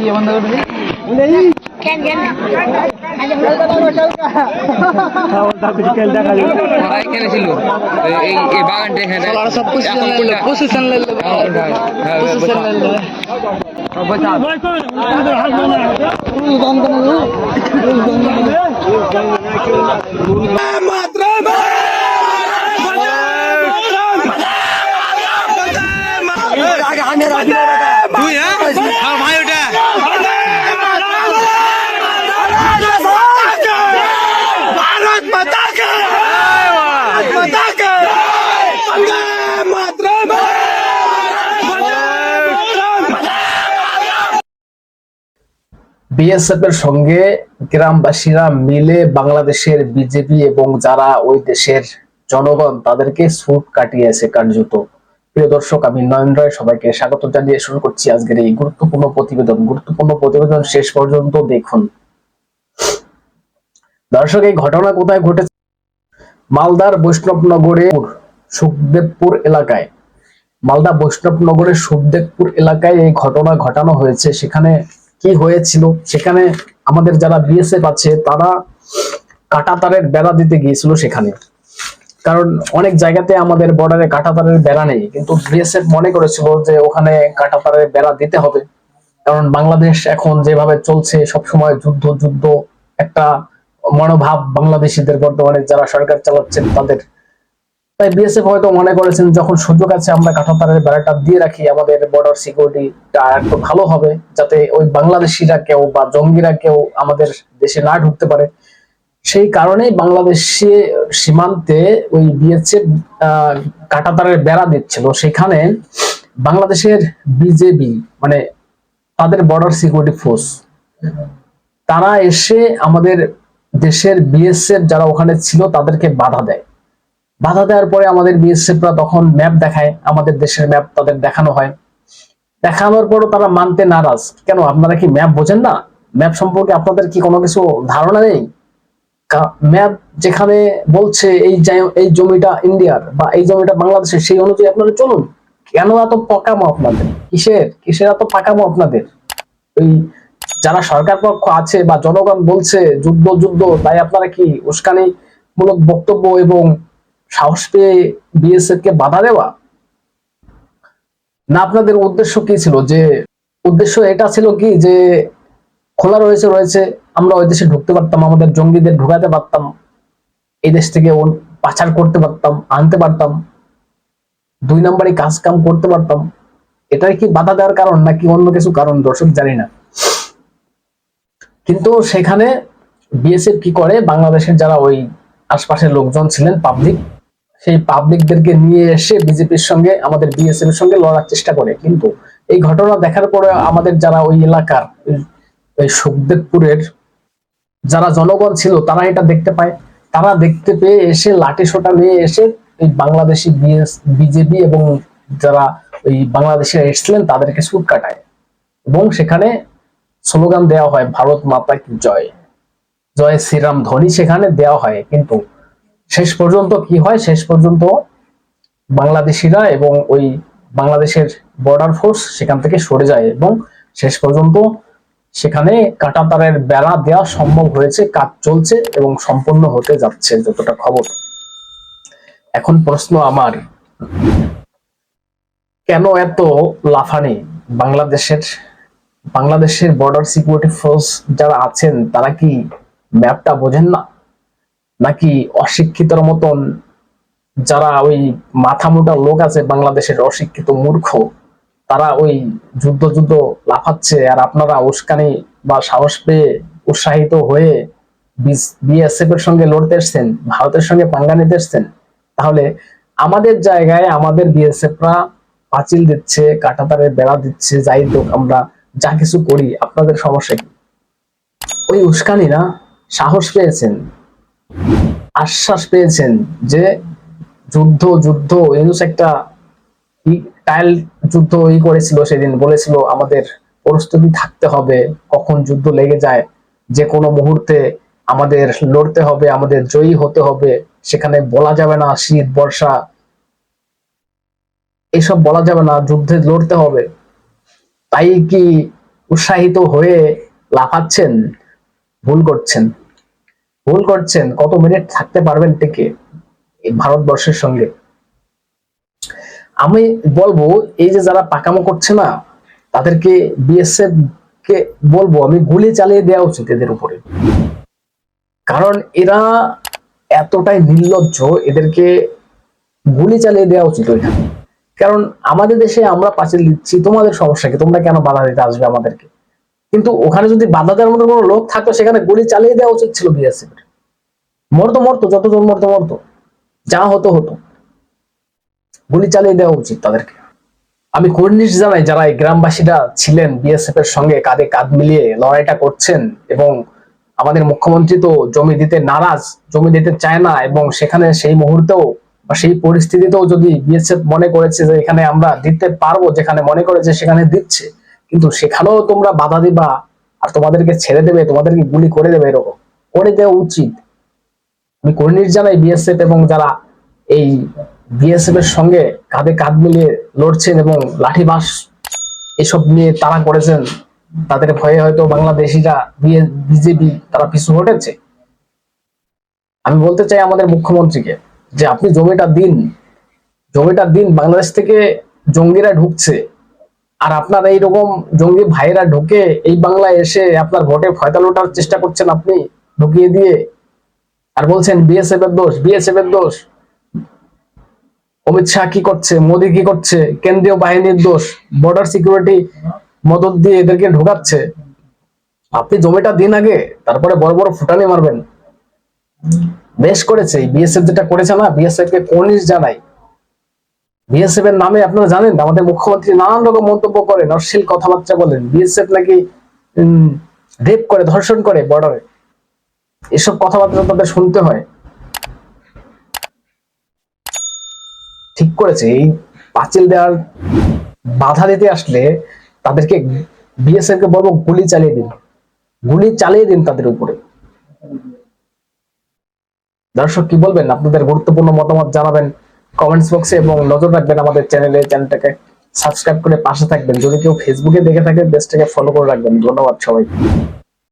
ইয়ে বন্ধ করে দিই কেন কেন ওরা এখানে ছিল এই- এই এই বাগানটা এখানে সব পঁচিশ এখন চ্যানেল কোনটা? পঁচিশ চ্যানেল এখন কোনটা? হ্যাঁ, পঁচিশ বসা। চ্যানেল সব বসা। তুই হ্যাঁ আর ভাই ওটা বিএসএফ এর সঙ্গে গ্রামবাসীরা মিলে বাংলাদেশের বিজেপি এবং যারা ওই দেশের জনগণ, তাদেরকে সুট কাটিয়েছে কার্যত। প্রিয় দর্শক, আমি নয়ন রায় সবাইকে স্বাগত জানিয়ে শুরু করছি আজকের এই গুরুত্বপূর্ণ প্রতিবেদন। গুরুত্বপূর্ণ প্রতিবেদন শেষ পর্যন্ত দেখুন। দর্শক, এই ঘটনা কোথায় ঘটেছে? মালদার বৈষ্ণবনগরে সুখদেবপুর এলাকায়। মালদা বৈষ্ণবনগরের সুখদেবপুর এলাকায় এই ঘটনা ঘটানো হয়েছে। সেখানে কি হয়েছিল? সেখানে আমাদের যারা বিএসএফ আছে, তারা কাটাতারের বেড়া দিতে গিয়েছিল সেখানে। কারণ অনেক জায়গাতে আমাদের বর্ডারে কাটাতারের বেড়া নেই, কিন্তু বিএসএফ মনে করেছিল যে ওখানে কাটাতারের বেড়া দিতে হবে। কারণ বাংলাদেশ এখন যেভাবে চলছে, সবসময় যুদ্ধ যুদ্ধ, একটা মনোভাব বাংলাদেশিদের বর্তমানে যারা সরকার চালাচ্ছেন তাদের। তাই বিএসএফ হয়তো মনে করেছেন, যখন সুযোগ আছে, আমরা কাঁটাতারের বেড়াটা দিয়ে রাখি, আমাদের বর্ডার সিকিউরিটিটা একটু ভালো হবে, যাতে ওই বাংলাদেশিরা কেউ বা জঙ্গিরা কেউ আমাদের দেশে না ঢুকতে পারে। সেই কারণেই বাংলাদেশে সীমান্তে ওই বিএসএফ কাঁটাতারের বেড়া দিচ্ছিল। সেখানে বাংলাদেশের বিজেপি মানে তাদের বর্ডার সিকিউরিটি ফোর্স তারা এসে আমাদের দেশের বিএসএফ যারা ওখানে ছিল, তাদেরকে বাধা দেয়। বাধা দেওয়ার পরে আমাদের বিএসএফরা তখন ম্যাপ দেখায়, আমাদের দেশের ম্যাপ তাদের দেখানো হয়। দেখানোর পরও তারা মানতে নারাজ। কেন, আপনারা কি ম্যাপ বোঝেন না? ম্যাপ সম্পর্কে আপনাদের কি কোনো কিছু ধারণা নেই? ম্যাপ যেখানে বলছে এই এই জমিটা ইন্ডিয়ার বা এই জমিটা বাংলাদেশের, সেই অনুযায়ী আপনারা চলুন। কেন এত পাকামো আপনাদের? কিসের? কিসের এত পাকামো আপনাদের? ওই যারা সরকার পক্ষ আছে বা জনগণ বলছে, যুদ্ধ যুদ্ধ, তাই আপনারা কি উস্কানি মূলক বক্তব্য এবং সাহস পেয়ে বিএসএফ কে বাধা দেওয়া? না, আপনাদের উদ্দেশ্য কি ছিল? যে উদ্দেশ্য এটা ছিল কি? যে খোলা রয়েছে রয়েছে, আমরা ওই দেশে ঢুকতে পারতাম, আমাদের জঙ্গিদের ঢুকাতে পারতাম, এই দেশ থেকে পাচার করতে পারতাম, আনতে পারতাম, দুই নম্বরে কাজ কাম করতে পারতাম। এটাই কি বাধা দেওয়ার কারণ, নাকি অন্য কিছু কারণ? দর্শক, জানি না। কিন্তু সেখানে বিএসএফ কি করে? বাংলাদেশের যারা ওই আশপাশের লোকজন ছিলেন পাবলিক সেই পাবলিকদেরকে নিয়ে এসে বিজেপির সঙ্গে, আমাদের বিএসএফ এর সঙ্গে লড়ার চেষ্টা করে। কিন্তু এই ঘটনা দেখার পরে আমাদের যারা ওই এলাকার ওই- সুখদেবপুরের যারা জনগণ ছিল, তারা এটা দেখতে পায়। তারা দেখতে পেয়ে এসে লাঠি সোটা নিয়ে এসে এই বাংলাদেশি বিএস বিজেপি এবং যারা ওই বাংলাদেশে এসছিলেন, তাদেরকে সুট কাটায়। এবং সেখানে স্লোগান দেওয়া হয়, ভারত মাতা কি জয়। জয় শ্রীরাম ধ্বনি সেখানে দেওয়া হয়। কিন্তু শেষ পর্যন্ত কি হয়? শেষ পর্যন্ত বাংলাদেশিরা এবং ওই বাংলাদেশের বর্ডার ফোর্স সেখান থেকে সরে যায় এবং শেষ পর্যন্ত সেখানে কাঁটাতারের বেড়া দেওয়া সম্ভব হয়েছে, কাজ চলছে এবং সম্পূর্ণ হতে যাচ্ছে যতটা খবর। এখন প্রশ্ন আমার, কেন এত লাফানি? বাংলাদেশের বাংলাদেশের বর্ডার সিকিউরিটি ফোর্স যারা আছেন, তারা কি ম্যাপটা বোঝেন না? নাকি অশিক্ষিতর মতন যারা ওই মাথা মোটা লোক আছে বাংলাদেশের অশিক্ষিত মূর্খ, তারা ওই যুদ্ধ যুদ্ধ লাফাচ্ছে আর আপনারা উস্কানি বা সাহস পেয়ে উৎসাহিত হয়ে বিএসএফ এর সঙ্গে লড়তে এসছেন, ভারতের সঙ্গে পাঙ্গা নিতে এসছেন, তাহলে আমাদের জায়গায় আমাদের বিএসএফরা পাঁচিল দিচ্ছে, কাঁটাতারে বেড়া দিচ্ছে, যাই হোক আমরা যা কিছু করি, আপনাদের সমস্যা কি? ওই উস্কানিরা সাহস পেয়েছেন। আশ্বাস পেয়েছেন যে যুদ্ধ যুদ্ধ, ইউনুস একটা টাইল যুদ্ধ ই করেছিল সেদিন, বলেছিল আমাদের প্রস্তুতি থাকতে হবে, কখন যুদ্ধ লেগে যায়, যে কোনো মুহূর্তে আমাদের লড়তে হবে, আমাদের জয়ী হতে হবে, সেখানে বলা যাবে না শীত, বর্ষা, এসব বলা যাবে না, যুদ্ধে লড়তে হবে। তাই কি উৎসাহিত হয়ে লাফাচ্ছেন, ভুল করছেন? ভুল করছেন, কত মিনিট থাকতে পারবেন টিকে ভারতবর্ষের সঙ্গে? আমি বলব, এই যে যারা পাকামো করছে না, তাদেরকে বিএসএফ কে বলব, আমি গুলি চালিয়ে দেওয়া উচিত এদের উপরে। কারণ এরা এতটাই নির্লজ্জ, এদেরকে গুলি চালিয়ে দেওয়া উচিত ওইখানে। কারণ আমাদের দেশে আমরা পাঁচিল দিচ্ছি, তোমাদের সমস্যা কি? তোমরা কেন বাধা দিতে আসবে আমাদেরকে? কিন্তু ওখানে যদি বাধা দেওয়ার মতো কোনো লোক থাকতো, সেখানে গুলি চালিয়ে দেওয়া উচিত ছিল বিএসএফ এর মরতো মরতো, যতজন মরতো মরতো, যা হতো হতো। গুলি চালিয়ে দেওয়া উচিত তাদেরকে। আমি কর্নিশ জানাই যারা এই গ্রামবাসীরা ছিলেন বিএসএফ এর সঙ্গে কাঁধে কাঁধ মিলিয়ে লড়াইটা করছেন এবং আমাদের মুখ্যমন্ত্রী তো জমি দিতে নারাজ, জমি দিতে চায় না এবং সেখানে সেই মুহূর্তেও বা সেই পরিস্থিতিতেও যদি বিএসএফ মনে করেছে যে এখানে আমরা দিতে পারব, যেখানে মনে করেছে সেখানে দিচ্ছে কিন্তু সেখানেও তোমরা বাধা দিবা আর তোমাদেরকে ছেড়ে দেবে, তোমাদেরকে গুলি করে দেবে এরকম। করে দেওয়া উচিত। আমি কর্নিশ জানাই বিএসএফ এবং যারা এই বিএসএফ এর সঙ্গে কাঁধে কাঁধ মিলিয়ে লড়ছেন এবং লাঠি বাস এসব নিয়ে তারা করেছেন, তাদের ভয়ে হয়তো বাংলাদেশিরা বিজেপি তারা পিছু হটেছে। আমি বলতে চাই আমাদের মুখ্যমন্ত্রীকে যে আপনি জমিটা দিন। জমিটা দিন, বাংলাদেশ থেকে জঙ্গিরা ঢুকছে। আর আপনার এইরকম জঙ্গি ভাইরা ঢুকে এই বাংলায় এসে আপনার ভোটে ফয়তা লোটার চেষ্টা করছেন আপনি? ঢুকিয়ে দিয়ে। আর বলছেন, বিএসএফ এর দোষ, বিএসএফ এর দোষ। অমিত শাহ কি করছে? মোদি কি করছে? কেন্দ্রীয় বাহিনীর দোষ? বর্ডার সিকিউরিটি মদত দিয়ে এদেরকে ঢোকাচ্ছে? আপনি জমিটা দিন আগে, তারপরে বড় বড় ফুটানি মারবেন। বেশ করেছে। বিএসএফ যেটা করেছে না, বিএসএফ কে কর্নিশ জানাই বিএসএফ এর নামে আপনারা জানেন, আমাদের মুখ্যমন্ত্রী নানান রকম মন্তব্য করেন অশ্লীল কথাবার্তা বলেন বিএসএফ নাকি রেপ করে, ধর্ষণ করে বর্ডারে এসব কথাবার্তা তাদের শুনতে হয়। ঠিক করেছে, এই পাঁচিল দেওয়ার বাধা দিতে আসলে তাদেরকে বিএসএফ কে বলব গুলি চালিয়ে দিন। গুলি চালিয়ে দিন তাদের উপরে। দর্শক কি বলবেন? আপনাদের গুরুত্বপূর্ণ মতামত জানাবেন। কমেন্টস বক্সে এবং নজর রাখবেন আমাদের চ্যানেলে চ্যানেলটাকে সাবস্ক্রাইব করে পাশে থাকবেন। যদি কেউ ফেসবুকে দেখে থাকে পেজটাকে ফলো করে রাখবেন। ধন্যবাদ সবাই